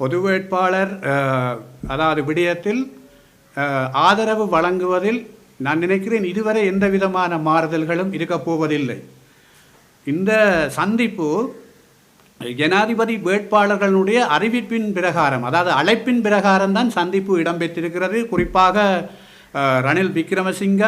பொது வேட்பாளர் அதாவது விடயத்தில் ஆதரவு வழங்குவதில் நான் நினைக்கிறேன் இதுவரை எந்த விதமான மாறுதல்களும் இருக்கப் போவதில்லை. இந்த சந்திப்பு ஜனாதிபதி வேட்பாளர்களுடைய அறிவிப்பின் பிரகாரம் அதாவது அழைப்பின் பிரகாரம் தான் சந்திப்பு இடம்பெற்றிருக்கிறது. குறிப்பாக ரணில் விக்ரமசிங்க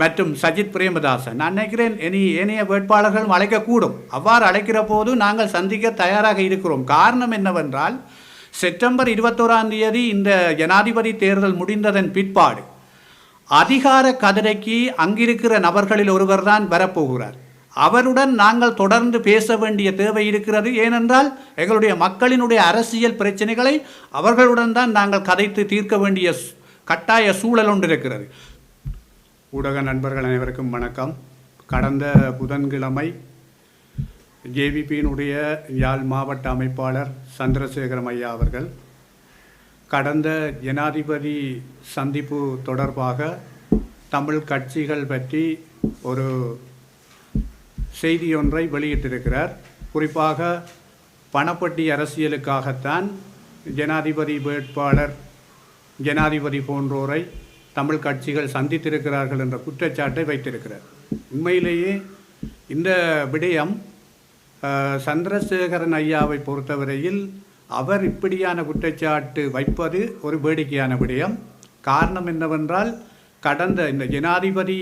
மற்றும் சஜித் பிரேமதாசன். நான் நினைக்கிறேன் இனி ஏனைய வேட்பாளர்களும் அழைக்கக்கூடும். அவ்வாறு அழைக்கிற போது நாங்கள் சந்திக்க தயாராக இருக்கிறோம். காரணம் என்னவென்றால் செப்டம்பர் இருபத்தோராம் தேதி இந்த ஜனாதிபதி தேர்தல் முடிந்ததன் பிற்பாடு அதிகார கதிரைக்கு அங்கிருக்கிற நபர்களில் ஒருவர் தான் வரப்போகிறார். அவருடன் நாங்கள் தொடர்ந்து பேச வேண்டிய தேவை இருக்கிறது. ஏனென்றால் எங்களுடைய மக்களினுடைய அரசியல் பிரச்சனைகளை அவர்களுடன் தான் நாங்கள் கதைத்து தீர்க்க வேண்டிய கட்டாய சூழல் ஒன்று இருக்கிறது. ஊடக நண்பர்கள் அனைவருக்கும் வணக்கம். கடந்த புதன்கிழமை ஜேவிபியினுடைய யாழ் மாவட்ட அமைப்பாளர் சந்திரசேகரம் ஐயா அவர்கள் கடந்த ஜனாதிபதி சந்திப்பு தொடர்பாக தமிழ் கட்சிகள் பற்றி ஒரு செய்தி ஒன்றை வெளியிட்டிருக்கிறார். குறிப்பாக பணப்பட்டி அரசியலுக்காகத்தான் ஜனாதிபதி வேட்பாளர் ஜனாதிபதி போன்றோரை தமிழ் கட்சிகள் சந்தித்திருக்கிறார்கள் என்ற குற்றச்சாட்டை வைத்திருக்கிறார். உண்மையிலேயே இந்த விடயம் சந்திரசேகரன் ஐயாவை பொறுத்தவரையில் அவர் இப்படியான குற்றச்சாட்டு வைப்பது ஒரு வேடிக்கையான விடயம். காரணம் என்னவென்றால் கடந்த இந்த ஜனாதிபதி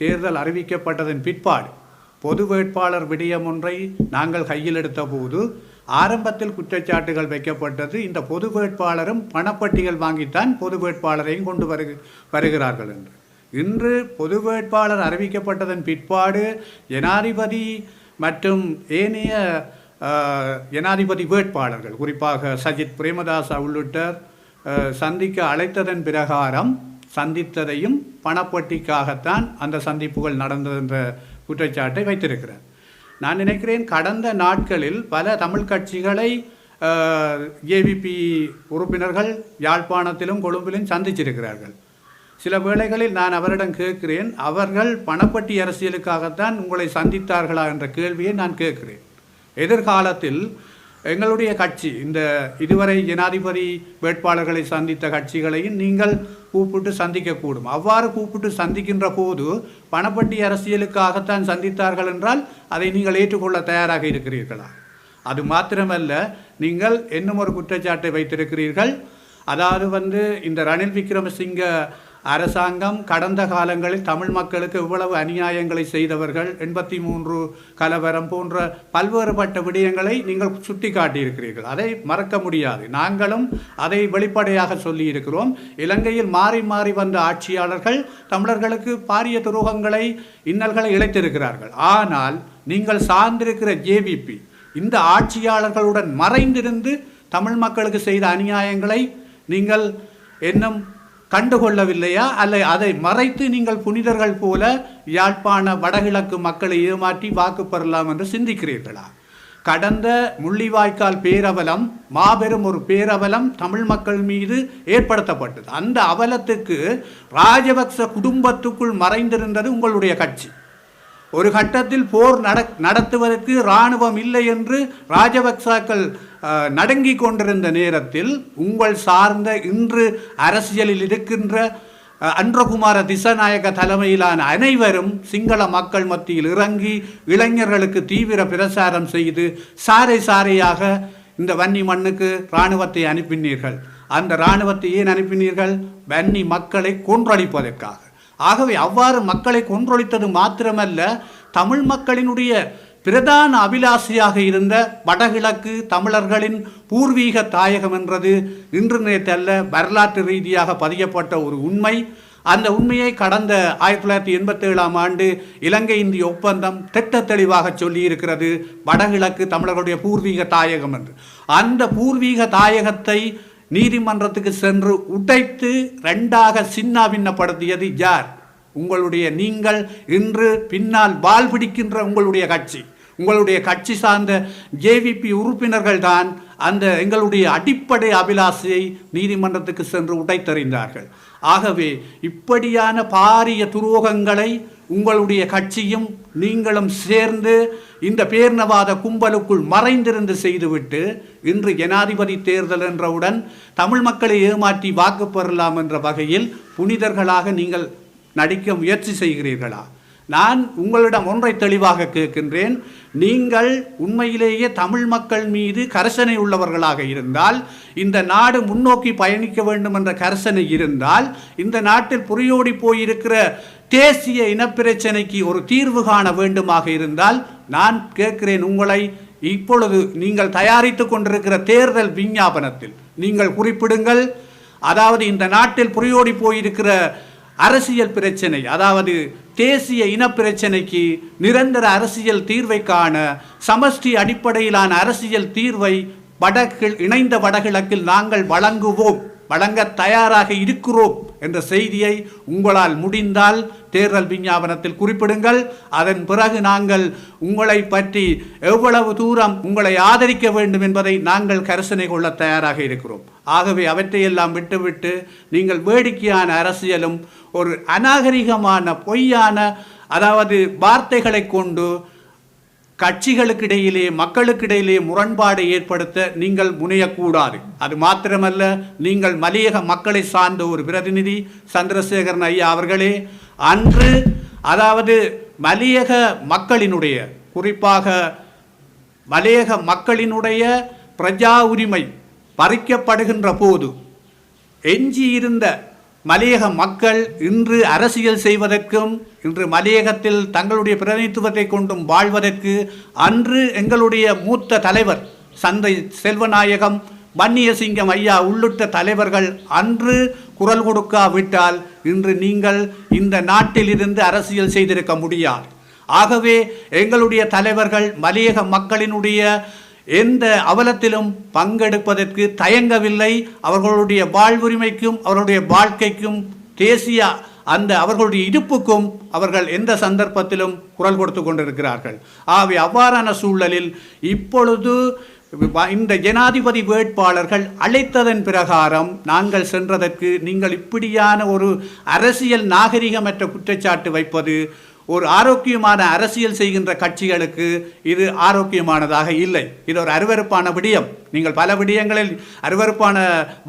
தேர்தல் அறிவிக்கப்பட்டதன் பிற்பாடு பொது வேட்பாளர் விடயம் ஒன்றை நாங்கள் கையில் எடுத்த போது ஆரம்பத்தில் குற்றச்சாட்டுகள் வைக்கப்பட்டது. இந்த பொது வேட்பாளரும் பணப்பட்டிகள் வாங்கித்தான் பொது வேட்பாளரையும் கொண்டு வருக வருகிறார்கள் என்று. இன்று பொது வேட்பாளர் அறிவிக்கப்பட்டதன் பிற்பாடு ஜனாதிபதி மற்றும் ஏனைய ஜனாதிபதி வேட்பாளர்கள் குறிப்பாக சஜித் பிரேமதாசா உள்ளிட்ட சந்திக்க அழைத்ததன் பிரகாரம் சந்தித்ததையும் பணப்பட்டிக்காகத்தான் அந்த சந்திப்புகள் நடந்தது என்ற குற்றச்சாட்டை வைத்திருக்கிறார். நான் நினைக்கிறேன் கடந்த நாட்களில் பல தமிழ் கட்சிகளை ஏவிபி உறுப்பினர்கள் யாழ்ப்பாணத்திலும் கொழும்பிலும் சந்திச்சிருக்கிறார்கள். சில வேளைகளில் நான் அவரிடம் கேட்கிறேன் அவர்கள் பணப்பட்டி அரசியலுக்காகத்தான் உங்களை சந்தித்தார்களா? என்ற கேள்வியை நான் கேட்கிறேன். எதிர்காலத்தில் எங்களுடைய கட்சி இந்த இதுவரை ஜனாதிபதி வேட்பாளர்களை சந்தித்த கட்சிகளையும் நீங்கள் கூப்பிட்டு சந்திக்கக்கூடும். அவ்வாறு கூப்பிட்டு சந்திக்கின்ற போது பணப்பட்டி அரசியலுக்காகத்தான் சந்தித்தார்கள் என்றால் அதை நீங்கள் ஏற்றுக்கொள்ள தயாராக இருக்கிறீர்களா? அது மாத்திரமல்ல நீங்கள் இன்னும் ஒரு குற்றச்சாட்டை வைத்திருக்கிறீர்கள். அதாவது வந்து இந்த ரணில் விக்ரமசிங்க அரசாங்கம் கடந்த காலங்களில் தமிழ் மக்களுக்கு இவ்வளவு அநியாயங்களை செய்தவர்கள் எண்பத்தி மூன்று கலவரம் போன்ற பல்வேறுபட்ட விடயங்களை நீங்கள் சுட்டி காட்டியிருக்கிறீர்கள் அதை மறக்க முடியாது. நாங்களும் அதை வெளிப்படையாக சொல்லியிருக்கிறோம். இலங்கையில் மாறி மாறி வந்த ஆட்சியாளர்கள் தமிழர்களுக்கு பாரிய துரோகங்களை இன்னல்களை இழைத்திருக்கிறார்கள். ஆனால் நீங்கள் சார்ந்திருக்கிற ஜேவிபி இந்த ஆட்சியாளர்களுடன் மறைந்திருந்து தமிழ் மக்களுக்கு செய்த அநியாயங்களை நீங்கள் இன்னும் கண்டுகொள்ளவில்லையா? அல்ல அதை மறைத்து நீங்கள் புனிதர்கள் போல யாழ்ப்பாண வடகிழக்கு மக்களை ஏமாற்றி வாக்கு பெறலாம் என்று சிந்திக்கிறீர்களா? கடந்த முள்ளிவாய்க்கால் பேரவலம் மாபெரும் ஒரு பேரவலம் தமிழ் மக்கள் மீது ஏற்படுத்தப்பட்டது. அந்த அவலத்துக்கு ராஜபக்ச குடும்பத்துக்குள் மறைந்திருந்தது உங்களுடைய கட்சி. ஒரு கட்டத்தில் போர் நட நடத்துவதற்கு இராணுவம் இல்லை என்று ராஜபக்சாக்கள் அஹ், நடுங்கிக் கொண்டிருந்த நேரத்தில் உங்கள் சார்ந்த இன்று அரசியலில் இருக்கின்ற அன்றகுமார திசநாயக தலைமையிலான அனைவரும் சிங்கள மக்கள் மத்தியில் இறங்கி இளைஞர்களுக்கு தீவிர பிரசாரம் செய்து சாரை சாரையாக இந்த வன்னி மண்ணுக்கு இராணுவத்தை அனுப்பினீர்கள். அந்த இராணுவத்தை ஏன் அனுப்பினீர்கள்? வன்னி மக்களை கொன்றளிப்பதற்காக. ஆகவே அவ்வாறு மக்களை கொன்றொழித்தது மாத்திரமல்ல தமிழ் மக்களினுடைய பிரதான அபிலாஷையாக இருந்த வடகிழக்கு தமிழர்களின் பூர்வீக தாயகம் என்றது இன்று நேற்றல்ல வரலாற்று ரீதியாக பதியப்பட்ட ஒரு உண்மை. அந்த உண்மையை கடந்த ஆயிரத்தி தொள்ளாயிரத்தி எண்பத்தி ஏழாம் ஆண்டு இலங்கை இந்திய ஒப்பந்தம் திட்ட தெளிவாக சொல்லியிருக்கிறது வடகிழக்கு தமிழர்களுடைய பூர்வீக தாயகம் என்று. அந்த பூர்வீக தாயகத்தை நீதிமன்றத்துக்கு சென்று உடைத்து ரெண்டாக சின்னாபின்னப்படுத்தியது யார்? உங்களுடைய நீங்கள் இன்று பின்னால் வால் பிடிக்கின்ற உங்களுடைய கட்சி. உங்களுடைய கட்சி சார்ந்த ஜேவிபி உறுப்பினர்கள் தான் அந்த எங்களுடைய அடிப்படை அபிலாஷையை நீதிமன்றத்துக்கு சென்று உடைத்தறிந்தார்கள். ஆகவே இப்படியான பாரிய துரோகங்களை உங்களுடைய கட்சியும் நீங்களும் சேர்ந்து இந்த பேர்ணவாத கும்பலுக்குள் மறைந்திருந்து செய்துவிட்டு இன்று ஜனாதிபதி தேர்தல் என்றவுடன் தமிழ் மக்களை ஏமாற்றி வாக்கு பெறலாம் என்ற வகையில் புனிதர்களாக நீங்கள் நடிக்க முயற்சி செய்கிறீர்களா? நான் உங்களிடம் ஒன்றை தெளிவாக கேட்கின்றேன். நீங்கள் உண்மையிலேயே தமிழ் மக்கள் மீது கரசனை உள்ளவர்களாக இருந்தால் இந்த நாடு முன்னோக்கி பயணிக்க வேண்டும் என்ற கரசனை இருந்தால் இந்த நாட்டில் புரியோடி போயிருக்கிற தேசிய இனப்பிரச்சனைக்கு ஒரு தீர்வு காண வேண்டுமாக இருந்தால் நான் கேட்கிறேன் உங்களை இப்பொழுது நீங்கள் தயாரித்து கொண்டிருக்கிற தேர்தல் விஞ்ஞாபனத்தில் நீங்கள் குறிப்பிடுங்கள். அதாவது இந்த நாட்டில் புரியோடி போயிருக்கிற அரசியல் பிரச்சனை அதாவது தேசிய இனப்பிரச்சனைக்கு நிரந்தர அரசியல் தீர்வை காண சமஷ்டி அடிப்படையிலான அரசியல் தீர்வை வடகிழ் இணைந்த வடகிழக்கில் நாங்கள் வழங்குவோம் வழங்க தயாராக இருக்கிறோம் என்ற செய்தியை உங்களால் முடிந்தால் தேர்தல் விஞ்ஞாபனத்தில் குறிப்பிடுங்கள். அதன் பிறகு நாங்கள் உங்களை பற்றி எவ்வளவு தூரம் உங்களை ஆதரிக்க வேண்டும் என்பதை நாங்கள் கரிசனை கொள்ள தயாராக இருக்கிறோம். ஆகவே அவற்றையெல்லாம் விட்டுவிட்டு நீங்கள் வேடிக்கையான அரசியலும் ஒரு அநாகரிகமான பொய்யான அதாவது வார்த்தைகளை கொண்டு கட்சிகளுக்கிடையிலே மக்களுக்கிடையிலே முரண்பாடை ஏற்படுத்த நீங்கள் முனையக்கூடாது. அது மாத்திரமல்ல நீங்கள் மலையக மக்களை சார்ந்த ஒரு பிரதிநிதி சந்திரசேகரன் ஐயா அவர்களே அன்று அதாவது மலையக மக்களினுடைய குறிப்பாக மலையக மக்களினுடைய பிரஜா உரிமை பறிக்கப்படுகின்ற போது எஞ்சியிருந்த மலையக மக்கள் இன்று அரசியல் செய்வதற்கும் இன்று மலையகத்தில் தங்களுடைய பிரதிநிதித்துவத்தை கொண்டும் வாழ்வதற்கு அன்று எங்களுடைய மூத்த தலைவர் சந்தை செல்வநாயகம் வன்னியசிங்கம் ஐயா உள்ளிட்ட தலைவர்கள் அன்று குரல் கொடுக்காவிட்டால் இன்று நீங்கள் இந்த நாட்டில் இருந்து அரசியல் செய்திருக்க முடியாது. ஆகவே எங்களுடைய தலைவர்கள் மலையக மக்களினுடைய எந்த அவலத்திலும் பங்கெடுப்பதற்கு தயங்கவில்லை. அவர்களுடைய வாழ்வுரிமைக்கும் அவர்களுடைய வாழ்க்கைக்கும் தேசிய அந்த அவர்களுடைய இருப்புக்கும் அவர்கள் எந்த சந்தர்ப்பத்திலும் குரல் கொடுத்து கொண்டிருக்கிறார்கள். ஆகவே அவ்வாறான சூழலில் இப்பொழுது இந்த ஜனாதிபதி வேட்பாளர்கள் அழைத்ததன் பிரகாரம் நாங்கள் சென்றதற்கு நீங்கள் இப்படியான ஒரு அரசியல் நாகரிகமற்ற குற்றச்சாட்டு வைப்பது ஒரு ஆரோக்கியமான அரசியல் செய்கின்ற கட்சிகளுக்கு இது ஆரோக்கியமானதாக இல்லை. இது ஒரு அருவருப்பான விடயம். நீங்கள் பல விடயங்களில் அருவருப்பான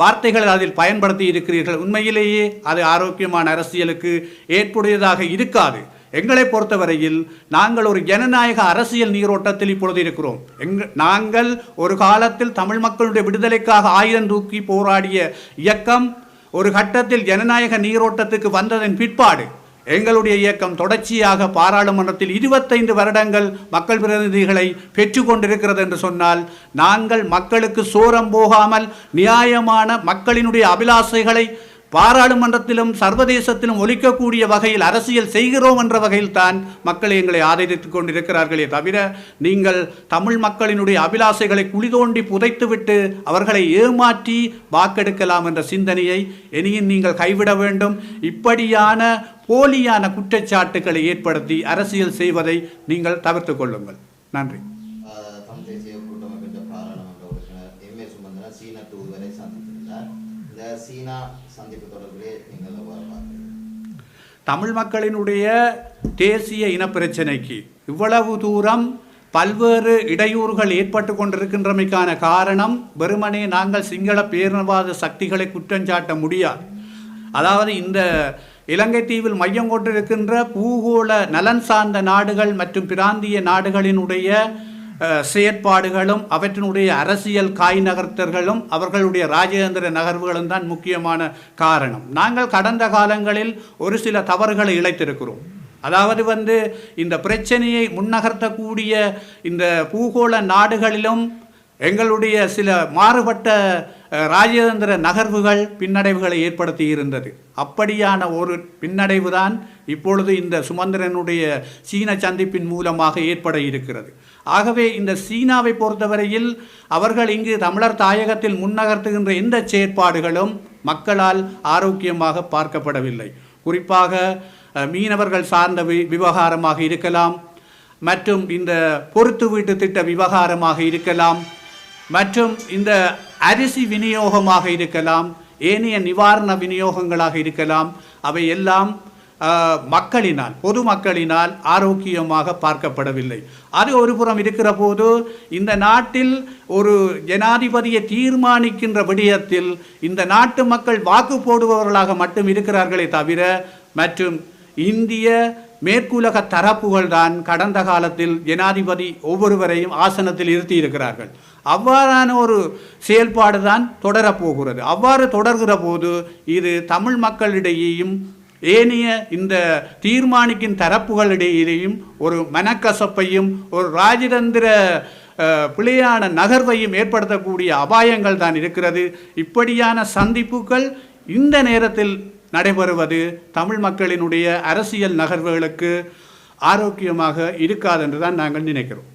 வார்த்தைகள் அதில் பயன்படுத்தி இருக்கிறீர்கள். உண்மையிலேயே அது ஆரோக்கியமான அரசியலுக்கு ஏற்புடையதாக இருக்காது. எங்களை பொறுத்தவரையில் நாங்கள் ஒரு ஜனநாயக அரசியல் நீரோட்டத்தில் இப்பொழுது இருக்கிறோம். எங் நாங்கள் ஒரு காலத்தில் தமிழ் மக்களுடைய விடுதலைக்காக ஆயுதம் தூக்கி போராடிய இயக்கம் ஒரு கட்டத்தில் ஜனநாயக நீரோட்டத்துக்கு வந்ததன் பிற்பாடு எங்களுடைய இயக்கம் தொடர்ச்சியாக பாராளுமன்றத்தில் இருபத்தைந்து வருடங்கள் மக்கள் பிரதிநிதிகளை பெற்றுக்கொண்டிருக்கிறது என்று சொன்னால் நாங்கள் மக்களுக்கு சோரம் போகாமல் நியாயமான மக்களினுடைய அபிலாசைகளை பாராளுமன்றத்திலும் சர்வதேசத்திலும் ஒலிக்கக்கூடிய வகையில் அரசியல் செய்கிறோம் என்ற வகையில் தான் மக்கள் எங்களை ஆதரித்துக் கொண்டிருக்கிறார்களே தவிர நீங்கள் தமிழ் மக்களினுடைய அபிலாசைகளை குளிதோண்டி புதைத்துவிட்டு அவர்களை ஏமாற்றி வாக்கெடுக்கலாம் என்ற சிந்தனையை இனியும் நீங்கள் கைவிட வேண்டும். இப்படியான போலியான குற்றச்சாட்டுகளை ஏற்படுத்தி அரசியல் செய்வதை நீங்கள் தவிர்த்து கொள்ளுங்கள். நன்றி. தமிழ் மக்களினுடைய தேசிய இனப்பிரச்சனைக்கு இவ்வளவு தூரம் பல்வேறு இடையூறுகள் ஏற்பட்டு கொண்டிருக்கின்றமைக்கான காரணம் வெறுமனே நாங்கள் சிங்கள பேரினவாத சக்திகளை குற்றஞ்சாட்ட முடியாது. அதாவது இந்த இலங்கை தீவில் மையம் கொண்டிருக்கின்ற பூகோள நலன் சார்ந்த நாடுகள் மற்றும் பிராந்திய நாடுகளினுடைய செயற்பாடுகளும் அவற்றினுடைய அரசியல் காய் நகர்த்தர்களும் அவர்களுடைய ராஜேந்திர நகர்வுகளும் தான் முக்கியமான காரணம். நாங்கள் கடந்த காலங்களில் ஒரு சில தவறுகளை இழைத்திருக்கிறோம். அதாவது வந்து இந்த பிரச்சனையை முன்னகர்த்தக்கூடிய இந்த பூகோள நாடுகளிலும் எங்களுடைய சில மாறுபட்ட ராஜேந்திர ராஜதந்திர நகர்வுகள் பின்னடைவுகளை ஏற்படுத்தி இருந்தது. அப்படியான ஒரு பின்னடைவு தான் இப்பொழுது இந்த சுமந்திரனுடைய சீன சந்திப்பின் மூலமாக ஏற்பட இருக்கிறது. ஆகவே இந்த சீனாவை பொறுத்தவரையில் அவர்கள் இங்கு தமிழர் தாயகத்தில் முன்னகர்த்துகின்ற எந்த செயற்பாடுகளும் மக்களால் ஆரோக்கியமாக பார்க்கப்படவில்லை. குறிப்பாக மீனவர்கள் சார்ந்த வி விவகாரமாக இருக்கலாம் மற்றும் இந்த பொறுத்து வீட்டு திட்ட விவகாரமாக இருக்கலாம் மற்றும் இந்த அரிசி விநியோகமாக இருக்கலாம் ஏனைய நிவாரண விநியோகங்களாக இருக்கலாம் அவை எல்லாம் ஆஹ், மக்களினால் பொதுமக்களினால் ஆரோக்கியமாக பார்க்கப்படவில்லை. அது ஒரு புறம் இருக்கிற போது இந்த நாட்டில் ஒரு ஜனாதிபதியை தீர்மானிக்கின்ற விடயத்தில் இந்த நாட்டு மக்கள் வாக்கு போடுபவர்களாக மட்டும் இருக்கிறார்களே தவிர மற்றும் இந்திய மேற்குலக தரப்புகள் தான் கடந்த காலத்தில் ஜனாதிபதி ஒவ்வொருவரையும் ஆசனத்தில் இருத்தியிருக்கிறார்கள். அவ்வாறான ஒரு செயல்பாடு தான் தொடரப்போகிறது அவ்வாறு தொடர்கிற போது இது தமிழ் மக்களிடையேயும் ஏனைய இந்த தீர்மானிக்கும் தரப்புகளிடையிலேயும் ஒரு மனக்கசப்பையும் ஒரு ராஜதந்திர பிழையான நகர்வையும் ஏற்படுத்தக்கூடிய அபாயங்கள் தான் இருக்கிறது. இப்படியான சந்திப்புகள் இந்த நேரத்தில் நடைபெறுவது தமிழ் மக்களினுடைய அரசியல் நகர்வுகளுக்கு ஆரோக்கியமாக இருக்காது என்று தான் நாங்கள் நினைக்கிறோம்.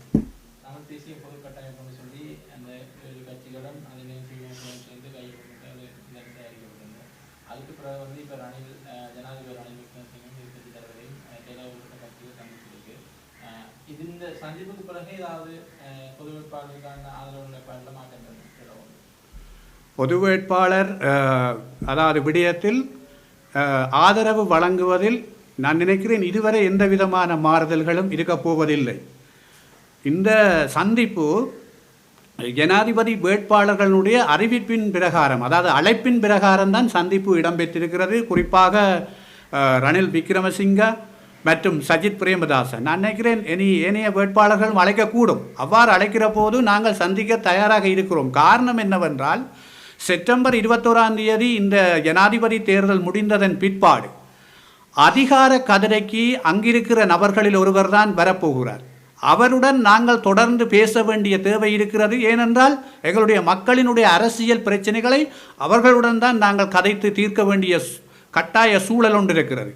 பொது இந்த சந்திப்புக்கு பிறகு ஏதாவது வேட்பாளருக்கான ஆதரவு நிலைப்பாட்டில் பொது வேட்பாளர் அதாவது விடயத்தில் ஆதரவு வழங்குவதில் நான் நினைக்கிறேன் இதுவரை எந்த விதமான மாறுதல்களும் இருக்கப் போவதில்லை இந்த சந்திப்பு ஜனாதிபதி வேட்பாளர்களுடைய அறிவிப்பின் பிரகாரம் அதாவது அழைப்பின் பிரகாரம் தான் சந்திப்பு இடம்பெற்றிருக்கிறது. குறிப்பாக ரணில் விக்ரமசிங்க மற்றும் சஜித் பிரேமதாசன். நான் நினைக்கிறேன் இனி ஏனைய வேட்பாளர்களும் அழைக்கக்கூடும். அவ்வாறு அழைக்கிற போது நாங்கள் சந்திக்க தயாராக இருக்கிறோம். காரணம் என்னவென்றால் செப்டம்பர் இருபத்தோராம் தேதி இந்த ஜனாதிபதி தேர்தல் முடிந்ததன் பிற்பாடு அதிகார கதிரைக்கு அங்கிருக்கிற நபர்களில் ஒருவர் தான் வரப்போகிறார். அவருடன் நாங்கள் தொடர்ந்து பேச வேண்டிய தேவை இருக்கிறது. ஏனென்றால் எங்களுடைய மக்களினுடைய அரசியல் பிரச்சனைகளை அவர்களுடன் தான் நாங்கள் கதைத்து தீர்க்க வேண்டிய கட்டாய சூழல் ஒன்று இருக்கிறது.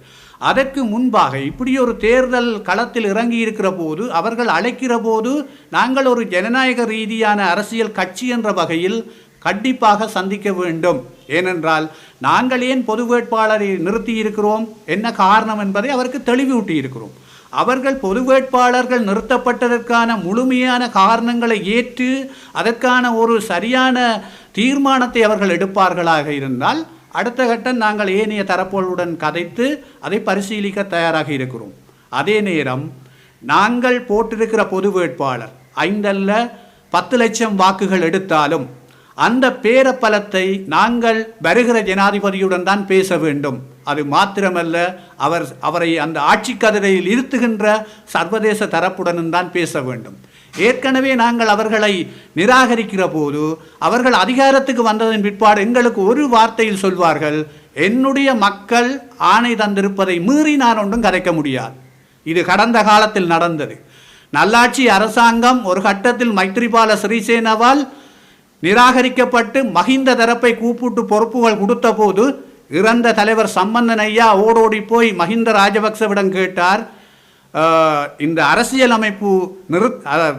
அதற்கு முன்பாக இப்படி ஒரு தேர்தல் களத்தில் இறங்கி இருக்கிற போது அவர்கள் அழைக்கிற போது நாங்கள் ஒரு ஜனநாயக ரீதியான அரசியல் கட்சி என்ற வகையில் கண்டிப்பாக சந்திக்க வேண்டும். ஏனென்றால் நாங்கள் ஏன் பொது வேட்பாளரை நிறுத்தி இருக்கிறோம் என்ன காரணம் என்பதை அவருக்கு தெளிவூட்டி இருக்கிறோம் அவர்கள் பொது வேட்பாளர்கள் நிறுத்தப்பட்டதற்கான முழுமையான காரணங்களை ஏற்று அதற்கான ஒரு சரியான தீர்மானத்தை அவர்கள் எடுப்பார்களாக இருந்தால் அடுத்த கட்டம் நாங்கள் ஏனைய தரப்புகளுடன் கதைத்து அதை பரிசீலிக்க தயாராக இருக்கிறோம். அதே நேரம் நாங்கள் போட்டிருக்கிற பொது வேட்பாளர் ஐந்தல்ல பத்து லட்சம் வாக்குகள் எடுத்தாலும் அந்த பேரப்பலத்தை நாங்கள் வருகிற ஜனாதிபதியுடன் தான் பேச வேண்டும். அது மாத்திரமல்ல அவர் அவரை அந்த ஆட்சி கதிரையில் இருத்துகின்ற சர்வதேச தரப்புடனும் தான் பேச வேண்டும். ஏற்கனவே நாங்கள் அவர்களை நிராகரிக்கிற போது அவர்கள் அதிகாரத்துக்கு வந்ததன் பிற்பாடு எங்களுக்கு ஒரு வார்த்தையில் சொல்வார்கள் என்னுடைய மக்கள் ஆணை தந்திருப்பதை மீறி நான் ஒன்றும் கதைக்க முடியாது. இது கடந்த காலத்தில் நடந்தது. நல்லாட்சி அரசாங்கம் ஒரு கட்டத்தில் மைத்ரிபால சிறிசேனவால் நிராகரிக்கப்பட்டு மகிந்த தரப்பை கூப்பிட்டு பொறுப்புகள் கொடுத்த போது இறந்த தலைவர் சம்பந்தன் ஐயா ஓடோடி போய் மஹிந்த ராஜபக்சவிடம் கேட்டார் இந்த அரசியலமைப்பு நிறு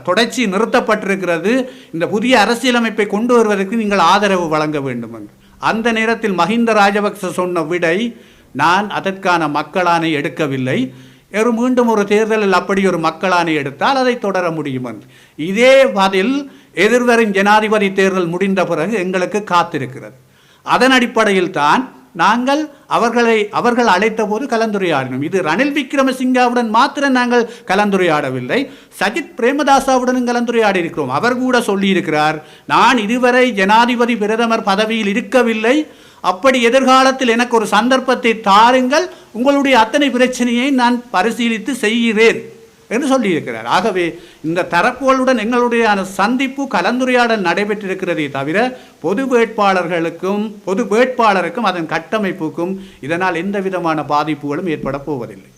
தொடர்ச்சி நிறுத்தப்பட்டிருக்கிறது. இந்த புதிய அரசியலமைப்பை கொண்டு வருவதற்கு நீங்கள் ஆதரவு வழங்க வேண்டும் என்று. அந்த நேரத்தில் மஹிந்த ராஜபக்ச சொன்ன விடை நான் அதற்கான மக்களானை எடுக்கவில்லை. ஒரு மீண்டும் ஒரு தேர்தலில் அப்படி ஒரு மக்களானை எடுத்தால் அதை தொடர முடியும் என்று. இதே பதில் எதிர்வரும் ஜனாதிபதி தேர்தல் முடிந்த பிறகு எங்களுக்கு காத்திருக்கிறது. அதன் அடிப்படையில் தான் நாங்கள் அவர்களை அவர்கள் அழைத்த போது கலந்துரையாடினோம். இது ரணில் விக்ரமசிங்காவுடன் மாத்திரம் நாங்கள் கலந்துரையாடவில்லை. சஜித் பிரேமதாசாவுடனும் கலந்துரையாடி இருக்கிறோம். அவர் கூட சொல்லியிருக்கிறார் நான் இதுவரை ஜனாதிபதி பிரதமர் பதவியில் இருக்கவில்லை. அப்படி எதிர்காலத்தில் எனக்கு ஒரு சந்தர்ப்பத்தை தாருங்கள். உங்களுடைய அத்தனை பிரச்சனையை நான் பரிசீலித்து செய்கிறேன். என்று சொல்லியிருக்கிறார். ஆகவே இந்த தரப்புகளுடன் எங்களுடைய சந்திப்பு கலந்துரையாடல் நடைபெற்றிருக்கிறதே தவிர பொது வேட்பாளர்களுக்கும் பொது வேட்பாளருக்கும் அதன் கட்டமைப்புக்கும் இதனால் எந்த விதமான பாதிப்புகளும் ஏற்பட போவதில்லை.